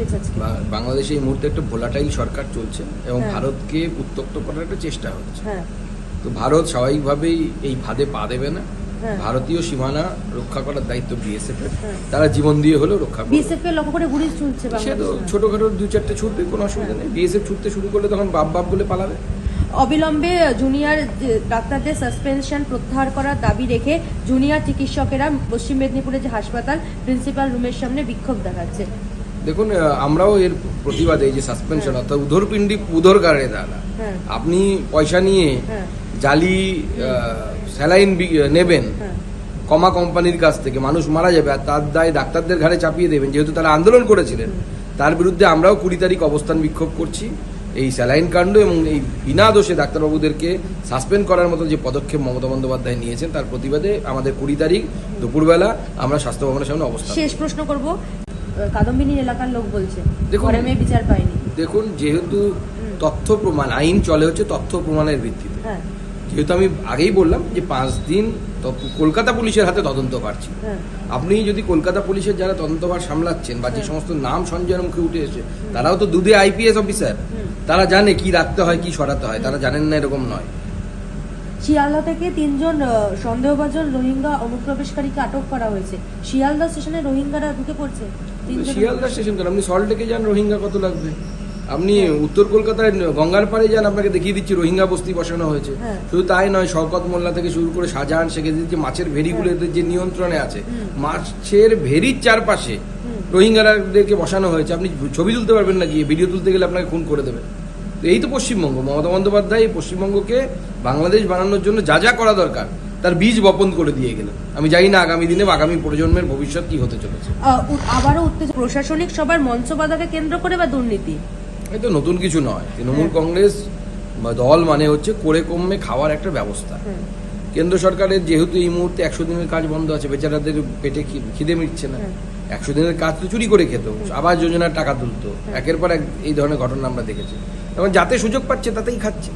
হয়েছে বাংলাদেশে এই মুহূর্তে একটা ভোলাটাইল সরকার চলছে এবং হ্যাঁ। ভারতকে উত্তক্ত করার একটা চেষ্টা হচ্ছে। হ্যাঁ। তো ভারত স্বাভাবিকভাবেই এই ফাঁদে পা দেবে না। হ্যাঁ। ভারতীয় সীমানা রক্ষা করার দায়িত্ব বিএসএফ এর। তারা জীবন দিয়ে হলেও রক্ষা করবে। বিএসএফ কে লক্ষ্য করে গুলি চলছে সে তো ছোটখাটো দু চারটে ছুটবে কোনো অসুবিধা। নেই। বিএসএফ ছুটতে শুরু করলে তখন বাপ বাপ বলে পালাবে। অবিলম্বে জুনিয়র ডাক্তারদের সাসপেনশন প্রত্যাহার করার দাবি রেখে জুনিয়র চিকিৎসকেরা পশ্চিম মেদিনীপুরের যে হাসপাতাল প্রিন্সিপাল রুমের সামনে বিক্ষোভ দেখাচ্ছে। দেখুন আমরাও এর প্রতিবাদে এই যে সাসপেনশন অর্থাৎ উদরপিণ্ডি উদরকারে দাদা হ্যাঁ। আপনি পয়সা নিয়ে হ্যাঁ। জালি স্যালাইন নেবেন হ্যাঁ। কমা কোম্পানির কাছ থেকে মানুষ মারা যাবে আর তার দায় ডাক্তারদের ঘাড়ে চাপিয়ে দেবেন যেহেতু তারা আন্দোলন করেছিলেন। তার বিরুদ্ধে আমরাও কুড়ি তারিখ অবস্থান বিক্ষোভ করছি। এই স্যালাইন কাণ্ড এবং এই বিনা দোষে ডাক্তারবাবুদেরকে সাসপেন্ড করার মতো যে পদক্ষেপ মমতা বন্দ্যোপাধ্যায় নিয়েছেন তার প্রতিবাদে আমাদের কুড়ি তারিখ দুপুরবেলা আমরা স্বাস্থ্য ভবনের সামনে অবস্থান শেষ প্রশ্ন করব। কাদম্বিনী এলাকার লোক বলছে। দেখুন- মেয়ে বিচার পায়নি। দেখুন যেহেতু তথ্য প্রমাণ আইন চলে হচ্ছে তথ্য প্রমাণের ভিত্তিতে। হ্যাঁ। যেহেতু আমি আগেই বললাম যে পাঁচ দিন কলকাতা পুলিশের হাতে তদন্ত পাচ্ছি হ্যাঁ। আপনি যদি কলকাতা পুলিশের যারা তদন্তভার সামলাচ্ছেন বা যে হ্যাঁ। সমস্ত নাম সঞ্জয়ের মুখে উঠে এসে তারাও তো দুধে আইপিএস অফিসার। তারা জানে কি রাখতে হয় কি সরাতে হয় তারা জানেন না এরকম নয়। শিয়ালদা থেকে তিনজন সন্দেহভাজন রোহিঙ্গা অনুপ্রবেশকারীকে আটক করা হয়েছে। শিয়ালদা স্টেশনে রোহিঙ্গারা ঢুকে পড়ছে। শিয়ালদা স্টেশন কেন? আপনি সল্টলেকে যান রোহিঙ্গা কত লাগবে? আপনি উত্তর কলকাতায় গঙ্গার পাড়ে যান আপনাকে দেখিয়ে দিচ্ছি রোহিঙ্গা বস্তি বসানো হয়েছে। হ্যাঁ। শুধু তাই নয় শওকত মোল্লা থেকে শুরু করে শাহজাহান শেখে যে মাছের ভেরিগুলো হ্যাঁ। এদের যে নিয়ন্ত্রণে আছে মাছের ভেরির চারপাশে হুম। রোহিঙ্গাদেরকে বসানো হয়েছে। আপনি ছবি তুলতে পারবেন না গিয়ে ভিডিও তুলতে গেলে আপনাকে খুন করে দেবে। তো এই তো পশ্চিমবঙ্গ মমতা বন্দ্যোপাধ্যায় এই পশ্চিমবঙ্গকে বাংলাদেশ বানানোর জন্য যা যা করা দরকার তার বীজ বপন করে দিয়ে গেলেন। আমি জানি না আগামী দিনে বা আগামী প্রজন্মের ভবিষ্যৎ কি হতে চলেছে। আবারও উত্তেজ প্রশাসনিক সবার মঞ্চ বাধাকে কেন্দ্র করে বা দুর্নীতি? এই তো নতুন কিছু নয়। তৃণমূল হ্যাঁ। কংগ্রেস বা দল মানে হচ্ছে করে কমে খাওয়ার একটা ব্যবস্থা। কেন্দ্র সরকারের যেহেতু এই মুহূর্তে একশো দিনের কাজ বন্ধ আছে বেচারাদের পেটে খিদে মিটছে না। একশো দিনের কাজ তো চুরি করে খেত। আবাস যোজনার টাকা তুলতো। একের পর এক এই ধরনের ঘটনা আমরা দেখেছি। এবং যাতে সুযোগ পাচ্ছে তাতেই খাচ্ছে।